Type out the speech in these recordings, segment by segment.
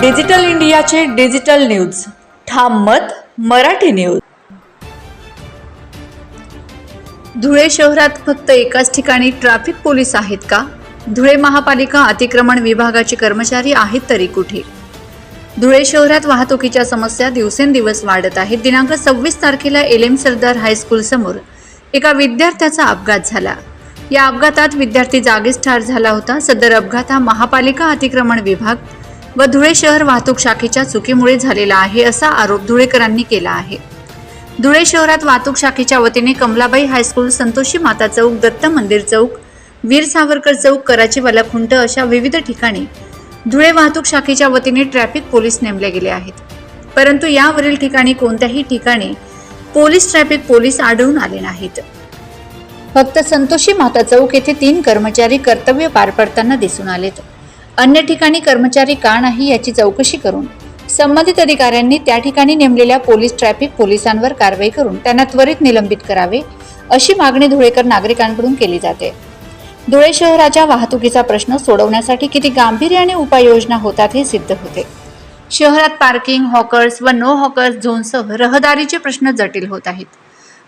Digital इंडियाचे digital news. ठाम मत मराठी न्यूज. धुळे शहरात फक्त एकाच ठिकाणी ट्रॅफिक पोलीस आहेत का? धुळे महापालिका अतिक्रमण विभागाचे कर्मचारी आहेत तरी कुठे? धुळे शहरात वाहतुकीच्या समस्या दिवसेंदिवस वाढत आहेत. दिनांक सव्वीस तारखेला एल एम सरदार हायस्कूल समोर एका विद्यार्थ्याचा अपघात झाला. या अपघातात विद्यार्थी जागीच ठार झाला होता. सदर अपघात हा महापालिका अतिक्रमण विभाग व धुळे शहर वाहतूक शाखेच्या चुकीमुळे झालेला आहे असा आरोप धुळेकरांनी केला आहे. धुळे शहरात वाहतूक शाखेच्या वतीने कमलाबाई हायस्कूल संतोषी माता चौक दत्त मंदिर चौक वीर सावरकर चौक कराचीवाला खुंट अशा विविध ठिकाणी धुळे वाहतूक शाखेच्या वतीने ट्रॅफिक पोलीस नेमले गेले आहेत. परंतु यावरील ठिकाणी कोणत्याही ठिकाणी पोलीस ट्रॅफिक पोलीस आढळून आले नाहीत. फक्त संतोषी माता चौक येथे तीन कर्मचारी कर्तव्य पार पडताना दिसून आलेत. अन्य ठिकाणी कर्मचारी का नाही याची चौकशी करून संबंधित अधिकाऱ्यांनी त्या ठिकाणी नेमलेल्या पोलीस ट्रॅफिक पोलिसांवर कारवाई करून त्यांना त्वरित निलंबित करावे अशी मागणी धुळेकर नागरिकांकडून केली जाते. धुळे शहराच्या वाहतुकीचा प्रश्न सोडवण्यासाठी किती गांभीर्याने उपाययोजना होतात हे सिद्ध होते. शहरात पार्किंग हॉकर्स व नो हॉकर्स झोनसह रहदारीचे प्रश्न जटिल होत आहेत.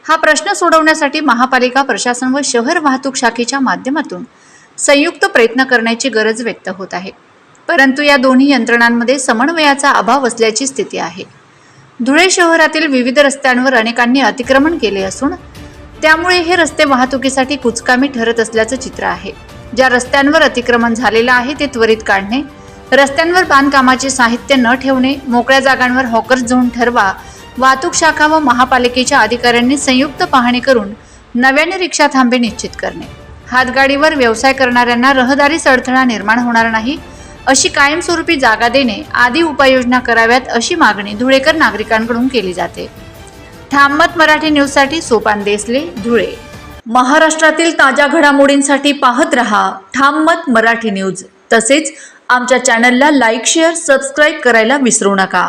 हा प्रश्न सोडवण्यासाठी महापालिका प्रशासन व शहर वाहतूक शाखेच्या माध्यमातून संयुक्त प्रयत्न करण्याची गरज व्यक्त होत आहे. परंतु या दोन्ही यंत्रणांमध्ये समन्वयाचा अभाव असल्याची स्थिती आहे. धुळे शहरातील विविध रस्त्यांवर अनेकांनी अतिक्रमण केले असून त्यामुळे हे रस्ते वाहतुकीसाठी कुचकामी ठरत असल्याचं चित्र आहे. ज्या रस्त्यांवर अतिक्रमण झालेलं आहे ते त्वरित काढणे रस्त्यांवर बांधकामाचे साहित्य न ठेवणे मोकळ्या जागांवर हॉकर्स झोन ठरवा वाहतूक शाखा व महापालिकेच्या अधिकाऱ्यांनी संयुक्त पाहणी करून नव्याने रिक्षा थांबे निश्चित करणे. हातगाडीवर व्यवसाय करणाऱ्यांना रहदारीस अडथळा निर्माण होणार नाही अशी कायमस्वरूपी जागा देणे आदी उपाययोजना कराव्यात अशी मागणी धुळेकर नागरिकांकडून केली जाते. ठाममत मराठी न्यूजसाठी सोपान देसले धुळे. महाराष्ट्रातील ताज्या घडामोडींसाठी पाहत रहा ठाम मत मराठी न्यूज. तसेच आमच्या चॅनलला लाईक शेअर सबस्क्राईब करायला विसरू नका.